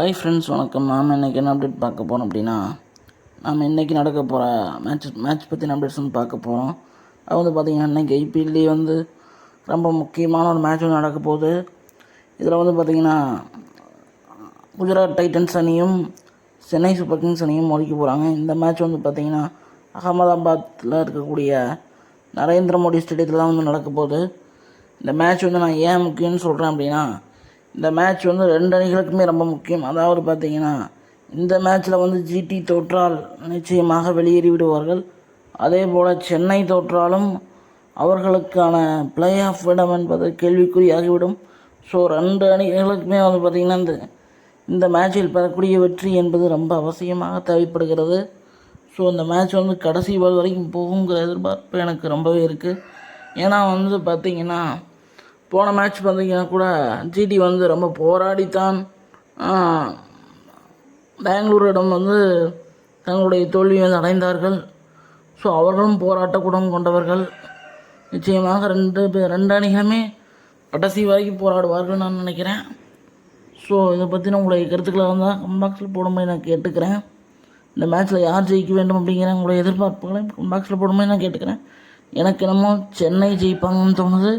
Hi friends வணக்கம். நாம் இன்றைக்கி என்ன அப்டேட் பார்க்க போகிறோம் அப்படின்னா நாம் இன்றைக்கி நடக்க போகிற மேட்ச் மேட்ச் பற்றின அப்டேட்ஸ் வந்து பார்க்க போகிறோம் அது வந்து பார்த்திங்கன்னா இன்றைக்கி ஐபிஎல்லே வந்து ரொம்ப முக்கியமான ஒரு மேட்ச் வந்து நடக்க போகுது. இதில் வந்து பார்த்திங்கன்னா குஜராத் டைட்டன்ஸ் அணியும் சென்னை சூப்பர் கிங்ஸ் அணியும் மொழிக்க போகிறாங்க இந்த மேட்ச் வந்து பார்த்திங்கன்னா அகமதாபாத்தில் இருக்கக்கூடிய நரேந்திர மோடி ஸ்டேடியத்தில் தான் வந்து நடக்க போகுது. இந்த மேட்ச் வந்து நான் ஏன் முக்கியம்னு சொல்கிறேன் அப்படின்னா இந்த மேட்ச் வந்து ரெண்டு அணிகளுக்குமே ரொம்ப முக்கியம். அதாவது பார்த்தீங்கன்னா இந்த மேட்ச்சில் வந்து ஜிடி தோற்றால் நிச்சயமாக வெளியேறி விடுவார்கள். அதே போல் சென்னை தோற்றாலும் அவர்களுக்கான பிளே ஆஃப் இடம் என்பது கேள்விக்குறியாகிவிடும். ஸோ ரெண்டு அணிகளுக்குமே வந்து பார்த்திங்கன்னா இந்த இந்த மேட்சில் பெறக்கூடிய வெற்றி என்பது ரொம்ப அவசியமாக தேவைப்படுகிறது. ஸோ இந்த மேட்ச் வந்து கடைசி பால் வரைக்கும் போகுங்கிற எதிர்பார்ப்பு எனக்கு ரொம்பவே இருக்குது ஏன்னா வந்து பார்த்திங்கன்னா போன மேட்ச் பார்த்தீங்கன்னா கூட ஜிடி வந்து ரொம்ப போராடித்தான். பெங்களூரிடம் வந்து தங்களுடைய தோல்வியை வந்து அடைந்தார்கள். ஸோ அவர்களும் போராட்ட குணம் கொண்டவர்கள். நிச்சயமாக ரெண்டு பேர் ரெண்டு அணிகளுமே கடைசி வரைக்கும் போராடுவார்கள் நான் நினைக்கிறேன். ஸோ இதை பற்றின உங்களுடைய கருத்துக்களை வந்தால் கம்பாக்ஸில் போடும்போது நான் கேட்டுக்கிறேன். இந்த மேட்ச்சில் யார் ஜெயிக்க வேண்டும் அப்படிங்கிற உங்களுடைய எதிர்பார்ப்புகளையும் கம்பாக்ஸில் போடும்போது நான் கேட்டுக்கிறேன். எனக்கு என்னமோ சென்னை ஜெயிப்பாங்கன்னு தோணுது.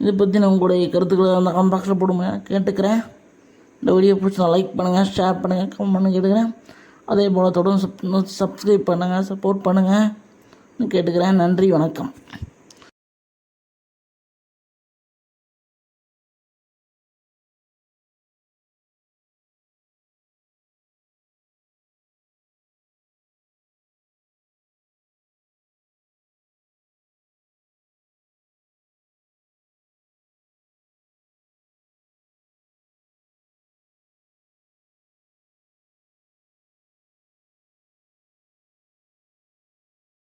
இதை பற்றி நான் உங்களுடைய கருத்துக்களை அந்த கமெண்ட் பாக்ஸில் போடுங்க. கேட்டுக்கிறேன். இந்த வீடியோ பிடிச்சினா லைக் பண்ணுங்கள் ஷேர் பண்ணுங்கள் கமெண்ட் பண்ணி கேட்டுக்கிறேன். அதே போல் தொடர்ந்து சப் சப்ஸ்கிரைப் பண்ணுங்கள் சப்போர்ட் பண்ணுங்கள் கேட்டுக்கிறேன். நன்றி வணக்கம்.